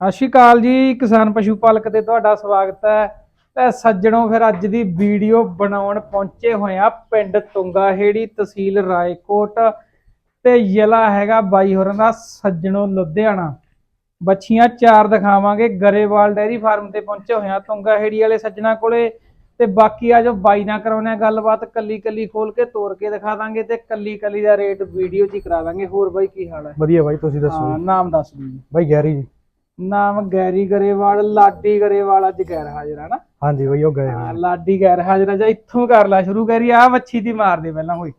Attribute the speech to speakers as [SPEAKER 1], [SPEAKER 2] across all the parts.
[SPEAKER 1] ਸਤਿ ਸ਼੍ਰੀ ਅਕਾਲ ਜੀ ਕਿਸਾਨ ਪਸ਼ੂ ਪਾਲਕ ਤੇ ਤੁਹਾਡਾ ਸਵਾਗਤ ਹੈ। ਤੇ ਸੱਜਣੋ ਫਿਰ ਅੱਜ ਦੀ ਵੀਡੀਓ ਬਣਾਉਣ ਪਹੁੰਚੇ ਹੋਏ ਆ ਪਿੰਡ ਤੁੰਗਾਹੇੜੀ ਤਹਿਸੀਲ ਰਾਏਕੋਟ ਤੇ ਜ਼ਿਲ੍ਹਾ ਹੈਗਾ ਬਾਈ ਹੋਰਾਂ ਦਾ ਸੱਜਣੋ ਲੁਧਿਆਣਾ। ਬੱਚੀਆਂ ਚਾਰ ਦਿਖਾਵਾਂਗੇ ਗਰੇਵਾਲ ਡੈਰੀ ਫਾਰਮ ਤੇ ਪਹੁੰਚੇ ਹੋਏ ਆ ਤੁੰਗਾਹੇੜੀ ਵਾਲੇ ਸੱਜਣਾ ਕੋਲੇ। ਤੇ ਬਾਕੀ ਆ ਜੋ ਬਾਈ ਨਾਲ ਕਰਾਉਣੇ ਗੱਲਬਾਤ ਕੱਲੀ ਕੱਲੀ ਖੋਲ ਕੇ ਤੋੜ ਕੇ ਦਿਖਾ ਦਾਂਗੇ ਤੇ ਕੱਲੀ ਕੱਲੀ ਦਾ ਰੇਟ ਵੀਡੀਓ 'ਚ ਹੀ ਕਰਾ ਦਾਂਗੇ। ਹੋਰ ਬਾਈ ਕੀ ਹਾਲ ਹੈ?
[SPEAKER 2] ਵਧੀਆ ਬਾਈ ਤੁਸੀਂ ਦੱਸੋ।
[SPEAKER 1] ਨਾਮ ਦੱਸ ਦਿਓ
[SPEAKER 2] ਬਾਈ ਗੈਰੀ ਜੀ।
[SPEAKER 1] ਨਾਮ ਗੈਰੀ ਗਰੇਵਾਲ ਲਾਡੀ ਗਰੇਵਾਲ ਅੱਜ ਗੈਰ ਹਾਜ਼ਰ ਹੈ ਨਾ।
[SPEAKER 2] ਹਾਂਜੀ ਬਾਈ ਉਹ ਗਏ
[SPEAKER 1] ਹਾਂ
[SPEAKER 2] ਹੋਏ।
[SPEAKER 1] ਲਾਡੀ ਗੈਰ ਹਾਜ਼ਰ ਆ ਜਾਂ ਇੱਥੋਂ ਕਰ ਲੈ ਸ਼ੁਰੂ ਕਰੀ ਆ ਵੱਛੀ ਦੀ ਮਾਰ ਦੇ ਪਹਿਲਾਂ ਕੋਈ।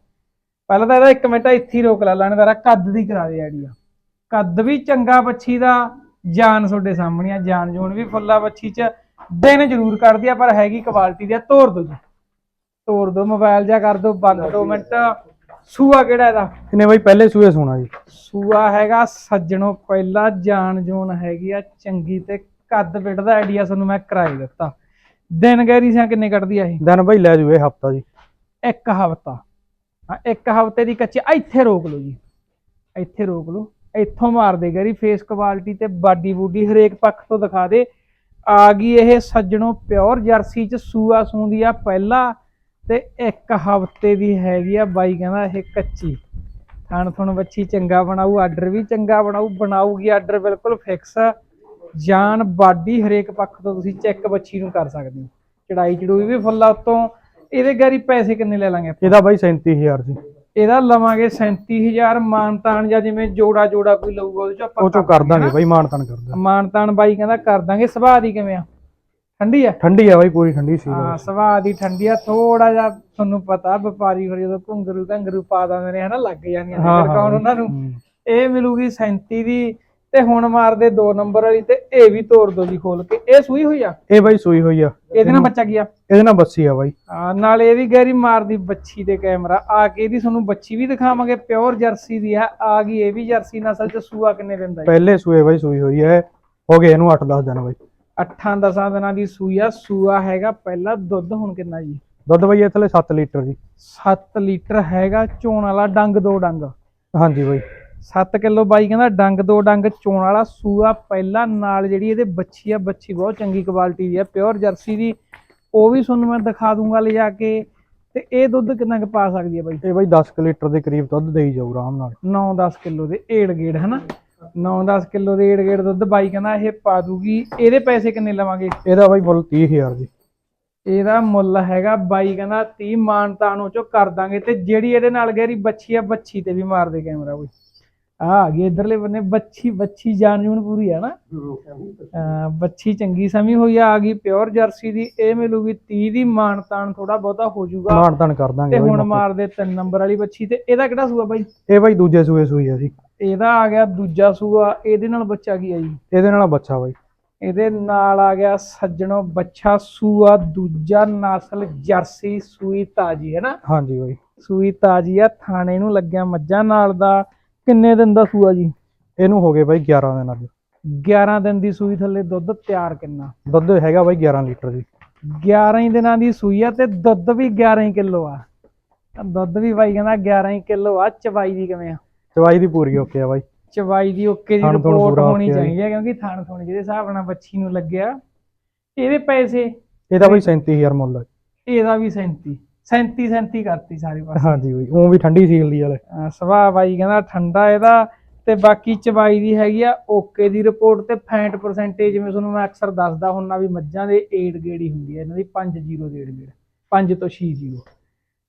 [SPEAKER 1] ਪਹਿਲਾਂ ਤਾਂ ਇਹਦਾ ਇੱਕ ਮਿੰਟ ਇੱਥੇ ਹੀ ਰੋਕ ਲਾ ਲੈਣ ਦਾ ਕੱਦ ਦੀ ਕਰਾ ਦੇ ਆਈਡੀਆ ਕੱਦ ਵੀ ਚੰਗਾ ਵੱਛੀ ਦਾ ਜਾਨ ਤੁਹਾਡੇ ਸਾਹਮਣੇ ਆ ਜਾਨ ਜੂਨ ਵੀ ਫੁੱਲਾ ਵੱਛੀ ਚ ਦਿਨ ਜ਼ਰੂਰ ਕਰਦੀ ਆ ਪਰ ਹੈਗੀ ਕੁਆਲਿਟੀ ਦੀ ਆ ਤੋੜ ਦੋ ਜੀ। ਤੋੜ ਦੋ ਮੋਬਾਈਲ ਜਾ ਕਰ ਦੋ ਬੰਦ 2 ਮਿੰਟ। ਸੂਆ ਕਿਹੜਾ ਇਹਦਾ?
[SPEAKER 2] ਇਹਨੇ ਬਾਈ ਪਹਿਲੇ ਸੂਏ ਸੋਣਾ ਜੀ।
[SPEAKER 1] ਸੂਆ ਹੈਗਾ ਸੱਜਣੋ ਪਹਿਲਾ ਜਾਨ ਜੂਨ ਹੈਗੀ ਆ ਚੰਗੀ ਤੇ ਕੱਦ ਪਿੱਟ ਦਾ ਆਈਡੀਆ ਤੁਹਾਨੂੰ ਮੈਂ ਕਰਾਈ ਦਿੱਤਾ। ਦਿਨ ਗੈਰੀ ਸਿਆ ਕਿੰਨੇ ਕੱਢਦੀ ਆ ਇਹ?
[SPEAKER 2] ਦਿਨ ਬਾਈ ਲੈ ਜੂ ਇਹ ਹਫਤਾ ਜੀ।
[SPEAKER 1] ਇੱਕ ਹਫਤਾ। ਹਾਂ ਇੱਕ ਹਫ਼ਤੇ ਦੀ ਕੱਚੀ ਇੱਥੇ ਰੋਕ ਲਓ ਜੀ। ਇੱਥੇ ਰੋਕ ਲਓ। ਇੱਥੋਂ ਮਾਰ ਦੇ ਗੈਰੀ ਫੇਸ ਕੁਆਲਿਟੀ ਤੇ ਬਾਡੀ ਬੂਡੀ ਹਰੇਕ ਪੱਖ ਤੋਂ ਦਿਖਾ ਦੇ। ਆ ਗਈ ਇਹ ਸੱਜਣੋ ਪਿਓਰ ਜਰਸੀ ਚ ਸੂਆ ਸੂੰਦੀ ਆ ਪਹਿਲਾ ਤੇ ਇੱਕ ਹਫ਼ਤੇ ਦੀ ਹੈਗੀ ਆ ਬਾਈ ਕਹਿੰਦਾ ਇਹ ਕੱਚੀ। ਥਣ ਥਣ ਬੱਚੀ ਚੰਗਾ ਬਣਾਊ ਆਰਡਰ ਵੀ ਚੰਗਾ ਬਣਾਊ ਬਣਾਊਗੀ ਆਰਡਰ ਬਿਲਕੁਲ ਫਿਕਸ ਜਾਨ ਬਾਡੀ ਹਰੇਕ ਪੱਖ ਤੋਂ ਤੁਸੀਂ ਚੈੱਕ ਬੱਚੀ ਨੂੰ ਕਰ ਸਕਦੇ ਹੋ। ਚੜਾਈ ਚੜੂਈ ਵੀ ਫੁੱਲਾ ਉਤੋਂ। ਇਹਦੇ ਗਾਰੀ ਪੈਸੇ ਕਿੰਨੇ ਲੈ ਲਾਂਗੇ?
[SPEAKER 2] ਇਹਦਾ ਬਾਈ 37000 ਜੀ।
[SPEAKER 1] ਇਹਦਾ ਲਵਾਂਗੇ 37000 ਮਾਨਤਾਨ ਜਾਂ ਜਿਵੇਂ ਜੋੜਾ ਜੋੜਾ ਕੋਈ ਲਊਗਾ ਉਹਦੇ ਚ ਆਪਾਂ
[SPEAKER 2] ਉਹ ਚੋਂ ਕਰ ਦਾਂਗੇ ਬਾਈ ਮਾਨਤਨ ਕਰ ਦਾਂਗੇ।
[SPEAKER 1] ਮਾਨਤਾਨ ਬਾਈ ਕਹਿੰਦਾ ਕਰ ਦਾਂਗੇ। ਸੁਭਾਅ ਦੀ ਕਿਵੇਂ ਆ? ਠੰਡੀ ਆ?
[SPEAKER 2] ਠੰਡੀ ਆ ਬਾਈ ਪੂਰੀ ਠੰਡੀ ਸੀ
[SPEAKER 1] ਹਾਂ ਸੁਭਾਅ ਦੀ ਠੰਡੀ ਆ ਥੋੜਾ ਜਿਹਾ ਤੁਹਾਨੂੰ ਪਤਾ ਵਪਾਰੀ ਫਿਰ ਜਦੋਂ ਘੁੰਗਰੂ ਘੰਗਰੂ ਪਾ ਦਿੰਦੇ ਨੇ ਹਨਾ ਲੱਗ ਜਾਂਦੀਆਂ ਨੇ
[SPEAKER 2] ਹਾਂ,
[SPEAKER 1] ਫਿਰ ਕੌਣ
[SPEAKER 2] ਹਾਂ।
[SPEAKER 1] ਉਹਨਾਂ ਨੂੰ।
[SPEAKER 2] ਹੂੰ।
[SPEAKER 1] ਇਹ ਮਿਲੂਗੀ 37 ਦੀ ਤੇ ਹੁਣ ਮਾਰਦੇ 2 ਨੰਬਰ ਵਾਲੀ ਤੇ ਇਹ ਵੀ ਤੋੜ ਦੋ ਜੀ ਖੋਲ ਕੇ। ਇਹ ਸੂਈ ਹੋਈ ਆ?
[SPEAKER 2] ਇਹ ਬਾਈ ਸੂਈ ਹੋਈ ਆ।
[SPEAKER 1] ਇਹਦੇ ਨਾਲ ਬੱਚਾ ਗਿਆ
[SPEAKER 2] ਇਹਦੇ ਨਾਲ ਬੱਸੀ ਆ ਬਾਈ।
[SPEAKER 1] ਹਾਂ ਨਾਲ ਇਹ ਵੀ ਗੈਰੀ ਮਾਰਦੀ ਬੱਚੀ ਦੇ ਕੈਮਰਾ। ਆ ਕੇ ਇਹਦੀ ਤੁਹਾਨੂੰ ਬੱਚੀ ਵੀ ਦਿਖਾਵਾਂਗੇ ਪਿਓਰ ਜਰਸੀ ਦੀ ਆ। ਆ ਗਈ ਇਹ ਵੀ ਜਰਸੀ ਨਸਲ ਚ ਸੂਆ ਕਿੰਨੇ ਦਿਨ ਦਾ
[SPEAKER 2] ਪਹਿਲੇ ਸੂਏ ਬਾਈ ਸੂਈ ਹੋਈ ਹੈ ਹੋ ਗਏ ਇਹਨੂੰ 8-10 ਦਿਨ ਬਾਈ।
[SPEAKER 1] 8-10 ਦਿਨਾਂ ਦੀ ਸੂਈ ਆ ਸੂਆ ਹੈਗਾ ਪਹਿਲਾ ਦੁੱਧ ਹੁਣ ਕਿੰਨਾ ਜੀ?
[SPEAKER 2] ਦੁੱਧ ਬਾਈ ਇਹ ਥਲੇ 7 ਲੀਟਰ ਜੀ।
[SPEAKER 1] 7 ਲੀਟਰ ਹੈਗਾ ਚੋਣ ਵਾਲਾ ਡੰਗ ਦੋ ਡੰਗ।
[SPEAKER 2] ਹਾਂਜੀ ਬਾਈ।
[SPEAKER 1] 7 ਕਿਲੋ ਬਾਈ ਕਹਿੰਦਾ ਡੰਗ ਦੋ ਡੰਗ ਚੋਣ ਵਾਲਾ ਸੂਆ ਪਹਿਲਾ ਨਾਲ ਜਿਹੜੀ ਇਹਦੇ ਬੱਚੀ ਆ ਬੱਚੀ ਬਹੁਤ ਚੰਗੀ ਕੁਆਲਿਟੀ ਦੀ ਆ ਪਿਓਰ ਜਰਸੀ ਦੀ। ਉਹ ਵੀ ਤੁਹਾਨੂੰ ਮੈਂ ਦਿਖਾ ਦੂੰਗਾ ਲਿਜਾ ਕੇ। ਤੇ ਇਹ ਦੁੱਧ ਕਿੰਨਾ ਕੁ ਪਾ ਸਕਦੀ ਹੈ ਬਾਈ?
[SPEAKER 2] ਇਹ ਬਾਈ 10 ਕੁ ਲੀਟਰ ਦੇ ਕਰੀਬ ਦੁੱਧ ਦੇਈ ਜਾਊ ਆਰਾਮ ਨਾਲ।
[SPEAKER 1] 9-10 ਕਿਲੋ ਦੇ ਏੜ ਗੇੜ ਹਨਾ? 9-10 ਕਿਲੋ ਦੇ ਏੜ ਗੇੜ ਦੁੱਧ ਬਾਈ ਕਹਿੰਦਾ ਇਹ ਪਾ ਦੂਗੀ ਇਹਦੇ ਪੈਸੇ ਕਿੰਨੇ ਲਵਾਂਗੇ?
[SPEAKER 2] ਇਹਦਾ ਬਾਈ ਮੁੱਲ 30000 ਜੀ।
[SPEAKER 1] ਇਹਦਾ ਮੁੱਲ ਹੈਗਾ ਬਾਈ ਕਹਿੰਦਾ 30 ਮਾਨਤਾਨੋਂ ਚੋਂ ਕਰ ਦਾਂਗੇ ਤੇ ਜਿਹੜੀ ਇਹਦੇ ਨਾਲ ਗਹਿਰੀ ਬੱਚੀ ਆ ਬੱਚੀ ਤੇ ਵੀ ਮਾਰ ਦੇ ਕੈਮਰਾ ਕੋਈ ਆ ਆ ਗਈ ਇਧਰਲੇ ਬੰਨੇ ਬੱਚੀ ਬੱਚੀ ਜਾਨ ਜੂਨ ਪੂਰੀ ਆ ਨਾ। ਬੱਚੀ ਚੰਗੀ ਸਮੀ ਹੋਈ ਆ ਆ ਗਈ ਪਿਓਰ ਜਰਸੀ ਦੀ ਇਹ ਮਿਲੂਗੀ 30 ਦੀ ਮਾਨਤਾਨ ਥੋੜਾ ਬਹੁਤਾ ਹੋ ਜਾਊਗਾ।
[SPEAKER 2] ਮਾਨਤਨ ਕਰ ਦਾਂਗੇ
[SPEAKER 1] ਤੇ ਹੁਣ
[SPEAKER 2] ਮੌਕੇ।
[SPEAKER 1] ਮਾਰ ਦੇ ਤਿੰਨ ਨੰਬਰ ਵਾਲੀ ਬੱਚੀ ਤੇ ਇਹਦਾ ਕਿਹੜਾ ਸੂਆ ਬਾਈ?
[SPEAKER 2] ਇਹ ਬਾਈ ਦੂਜੇ ਸੂਏ ਸੂਈ ਆ ਜੀ।
[SPEAKER 1] ਇਹਦਾ ਆ ਗਿਆ ਦੂਜਾ ਸੂਆ ਇਹਦੇ ਨਾਲ ਬੱਚਾ ਕੀ ਆ ਜੀ?
[SPEAKER 2] ਇਹਦੇ ਨਾਲ ਬੱਚਾ ਬਾਈ।
[SPEAKER 1] ਇਹਦੇ ਨਾਲ ਆ ਗਿਆ ਸੱਜਣੋ ਬੱਚਾ ਸੂਆ ਦੂਜਾ ਨਸਲ ਜਰਸੀ ਸੂਈ ਤਾਜੀ ਹੈ ਨਾ?
[SPEAKER 2] ਹਾਂਜੀ ਬਾਈ।
[SPEAKER 1] ਸੂਈ ਤਾਜੀ ਆ ਥਾਣੇ ਨੂੰ ਲੱਗਿਆ ਮੱਝਾਂ ਨਾਲ ਦਾ। ਕਿੰਨੇ ਦਿਨ ਦਾ ਸੂਆ ਜੀ?
[SPEAKER 2] ਇਹਨੂੰ ਹੋ ਗਏ ਬਾਈ 11 ਦਿਨ ਅੱਜ।
[SPEAKER 1] 11 ਦਿਨ ਦੀ ਸੂਈ ਥੱਲੇ ਦੁੱਧ ਤਿਆਰ ਕਿੰਨਾ?
[SPEAKER 2] ਦੁੱਧ ਹੈਗਾ ਬਾਈ 11 ਲੀਟਰ ਜੀ।
[SPEAKER 1] 11 ਹੀ ਦਿਨਾਂ ਦੀ ਸੂਈ ਆ ਤੇ ਦੁੱਧ ਵੀ 11 ਹੀ ਕਿਲੋ ਆ। ਤਾਂ ਦੁੱਧ ਵੀ ਬਾਈ ਕਹਿੰਦਾ 11 ਹੀ ਕਿਲੋ ਆ ਚਵਾਈ ਦੀ ਕਿਵੇਂ ਆ?
[SPEAKER 2] ਚਵਾਈ ਦੀ ਪੂਰੀ ਓਕੇ ਆ ਬਾਈ।
[SPEAKER 1] ਚਵਾਈ ਦੀ ਓਕੇ ਦੀ ਰਿਪੋਰਟ
[SPEAKER 2] ਪੂਰਾ
[SPEAKER 1] ਹੋਣੀ
[SPEAKER 2] ਆ।
[SPEAKER 1] ਚਾਹੀਦੀ ਹੈ ਕਿਉਂਕਿ ਥਣ ਥੁਣ ਜਿਹਦੇ ਹਿਸਾਬ ਨਾਲ ਬੱਚੀ ਨੂੰ ਲੱਗਿਆ। ਇਹਦੇ ਪੈਸੇ?
[SPEAKER 2] ਇਹਦਾ ਬਾਈ 37000 ਮੁੱਲ
[SPEAKER 1] ਇਹਦਾ ਵੀ 37 37 37 ਕਰਤੀ ਸਾਰੇ ਪਾਸੇ।
[SPEAKER 2] ਹਾਂਜੀ ਬਾਈ ਉਹ ਵੀ ਠੰਡੀ ਸੀਲ ਦੀ ਵਾਲੇ।
[SPEAKER 1] ਅਹ ਸੁਭਾਅ ਬਾਈ ਕਹਿੰਦਾ ਠੰਡਾ ਇਹਦਾ ਤੇ ਬਾਕੀ ਚਵਾਈ ਦੀ ਹੈਗੀ ਆ ਓਕੇ ਦੀ ਰਿਪੋਰਟ ਤੇ ਫੈਂਟ ਪਰਸੈਂਟੇਜ ਜਿਵੇਂ ਤੁਹਾਨੂੰ ਮੈਂ ਅਕਸਰ ਦੱਸਦਾ ਹੁੰਨਾ ਵੀ ਮੱਝਾਂ ਦੇ ਏਡ ਗੇੜੀ ਹੁੰਦੀ ਹੈ ਇਹਨਾਂ ਦੀ 5 0 ਦੇ ਏਡ ਗੇੜ 5 ਤੋਂ 6 0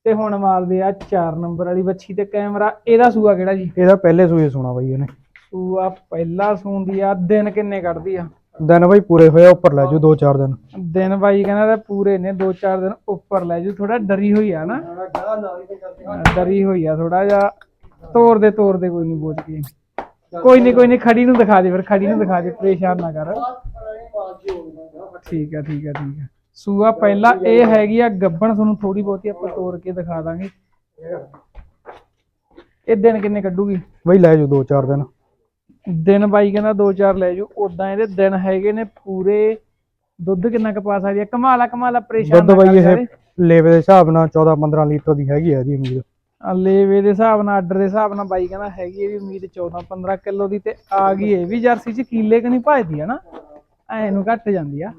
[SPEAKER 1] ਤੇ ਹੁਣ ਮਾਰਦੇ ਆ 4 ਨੰਬਰ ਵਾਲੀ ਬੱਚੀ ਤੇ ਕੈਮਰਾ ਇਹਦਾ ਸੂਆ ਕਿਹੜਾ ਜੀ?
[SPEAKER 2] ਇਹਦਾ ਪਹਿਲੇ ਸੂਏ ਸੁਣਾ ਬਾਈ ਇਹਨੇ।
[SPEAKER 1] ਸੂਆ ਪਹਿਲਾ ਸੂੰਦੀ ਆ ਦਿਨ ਕਿੰਨੇ ਕੱਢਦੀ ਆ?
[SPEAKER 2] ਦਿਨ ਬਾਈ ਪੂਰੇ ਹੋਏ ਆ, ਉੱਪਰ ਲੈ ਜੂ 2-4 ਦਿਨ।
[SPEAKER 1] ਦਿਨ ਬਾਈ ਕਹਿੰਦਾ ਤੇ ਪੂਰੇ ਨੇ 2-4 ਦਿਨ ਉੱਪਰ ਲੈ ਜੂ ਥੋੜਾ ਡਰੀ ਹੋਈ ਆ ਨਾ। ਹਾਂ, ਡਰੀ ਹੋਈ ਆ ਥੋੜਾ ਜਿਹਾ ਤੋਰ ਦੇ ਤੋਰ ਦੇ ਕੋਈ ਨਹੀਂ ਬੋਝ ਕੇ। ਕੋਈ ਨਹੀਂ ਕੋਈ ਨਹੀਂ ਖੜੀ ਨੂੰ ਦਿਖਾ ਦੇ ਫਿਰ ਖੜੀ ਨੂੰ ਦਿਖਾ ਦੇ ਪਰੇਸ਼ਾਨ ਨਾ ਕਰ। ਠੀਕ ਆ ਠੀਕ ਆ ਠੀਕ ਆ। ਸੂਆ ਪਹਿਲਾ ਇਹ ਹੈਗੀ ਆ ਗੱਬਣ ਤੁਹਾਨੂੰ ਥੋੜੀ ਬਹੁਤੀ ਆਪਾਂ ਤੋੜ ਕੇ ਦਿਖਾ ਦਾਂਗੇ। ਇਹ ਦਿਨ ਕਿੰਨੇ ਕੱਢੂਗੀ?
[SPEAKER 2] ਬਾਈ ਲੈ ਜੂ 2-4 ਦਿਨ।
[SPEAKER 1] ਦਿਨ ਬਾਈ ਕਹਿੰਦਾ 2-4 ਲੈ ਜੂ ਉਦਾਂ ਇਹਦੇ ਦਿਨ ਹੈਗੇ ਨੇ ਪੂਰੇ ਦੁੱਧ ਕਿੰਨਾ ਕੁ ਪਾ ਸਕਦੀ ਹੈ ਕਮਾਲਾ ਕਮਾਲਾ ਪਰੇਸ਼ਾਨ
[SPEAKER 2] ਦੁੱਧ ਬਾਈ ਇਹ। ਲੇਵੇ ਦੇ ਹਿਸਾਬ ਨਾਲ 14-15 ਲੀਟਰ ਦੀ ਹੈਗੀ ਆ ਇਹਦੀ ਉਮੀਦ।
[SPEAKER 1] ਆ ਲੇਵੇ ਦੇ ਹਿਸਾਬ ਨਾਲ ਆਰਡਰ ਦੇ ਹਿਸਾਬ ਨਾਲ ਬਾਈ ਕਹਿੰਦਾ ਹੈਗੀ ਇਹ ਵੀ ਉਮੀਦ 14 15 ਕਿਲੋ ਦੀ ਤੇ ਆ ਗਈ ਇਹ ਵੀ ਜਰਸੀ ਚ ਕੀਲੇ ਕਨੀ ਭਜਦੀ ਆ ਨਾ ਐ ਨੂੰ ਘੱਟ ਜਾਂਦੀ ਆ।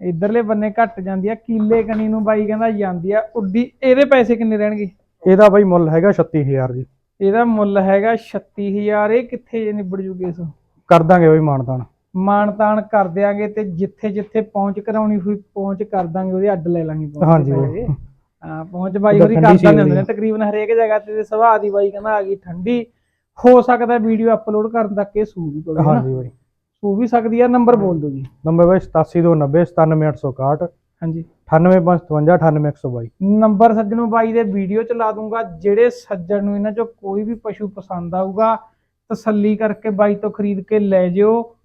[SPEAKER 1] ਇਧਰਲੇ ਬੰਨੇ ਘੱਟ ਜਾਂਦੀ ਆ ਕੀਲੇ ਕਨੀ ਨੂੰ ਬਾਈ ਕਹਿੰਦਾ ਜਾਂਦੀ ਆ ਉੱਡੀ ਇਹਦੇ ਪੈਸੇ ਕਿੰਨੇ ਰਹਿਣਗੇ?
[SPEAKER 2] ਇਹਦਾ ਬਾਈ ਮੁੱਲ ਹੈਗਾ 36000 ਜੀ।
[SPEAKER 1] ਇਹਦਾ ਮੁੱਲ ਹੈਗਾ 36000 ਇਹ ਕਿੱਥੇ ਜੇ ਨਿਬੜ ਜੂਗੇ ਇਸ
[SPEAKER 2] ਕਰ ਦਾਂਗੇ ਬਾਈ ਮਾਨਤਾਨ
[SPEAKER 1] ਮਾਨਤਾਨ ਕਰ ਦਿਆਂਗੇ ਤੇ ਜਿੱਥੇ ਜਿੱਥੇ ਪਹੁੰਚ ਕਰਾਉਣੀ ਹੋਈ ਪਹੁੰਚ ਕਰ ਦਾਂਗੇ ਉਹਦੇ ਅੱਡ ਲੈ ਲਾਂਗੇ ਪਹੁੰਚ
[SPEAKER 2] ਹਾਂਜੀ
[SPEAKER 1] ਦੇ। ਹਾਂ ਪਹੁੰਚ ਬਾਈ
[SPEAKER 2] ਠੰਡੀ
[SPEAKER 1] ਕਰ
[SPEAKER 2] ਸੀ
[SPEAKER 1] ਦਿੰਦੇ ਹੁੰਦੇ ਨੇ
[SPEAKER 2] ਉਹਦੀ।
[SPEAKER 1] ਤਕਰੀਬਨ ਹਰੇਕ ਜਗ੍ਹਾ ਤੇ ਸੁਭਾਅ ਦੀ ਬਾਈ ਕਹਿੰਦਾ ਆ ਗਈ ਠੰਡੀ। ਹੋ ਸਕਦਾ ਵੀਡੀਓ ਅਪਲੋਡ ਕਰਨ ਤੱਕ ਇਹ ਸੂ ਵੀ ਪਵੇ
[SPEAKER 2] ਹਾਂਜੀ ਬਾਈ।
[SPEAKER 1] ਸੂ ਵੀ ਸਕਦੀ ਆ ਨੰਬਰ ਬੋਲ ਦਿਓ ਜੀ।
[SPEAKER 2] ਨੰਬਰ ਬਾਈ 8790 97861
[SPEAKER 1] ਹਾਂਜੀ।
[SPEAKER 2] 98555 98122
[SPEAKER 1] ਨੰਬਰ ਸੱਜਣੋ ਬਾਈ ਦੇ ਵੀਡੀਓ ਚ ਲਾ ਦੂੰਗਾ, ਜਿਹੜੇ ਸੱਜਣ ਨੂੰ ਇਹਨਾਂ ਚੋਂ ਕੋਈ ਵੀ ਪਸ਼ੂ ਪਸੰਦ ਆਊਗਾ, ਤਸੱਲੀ ਕਰਕੇ ਬਾਈ ਤੋਂ ਖਰੀਦ ਕੇ ਲੈ ਜਿਓ।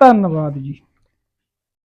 [SPEAKER 1] ਧੰਨਵਾਦ ਜੀ।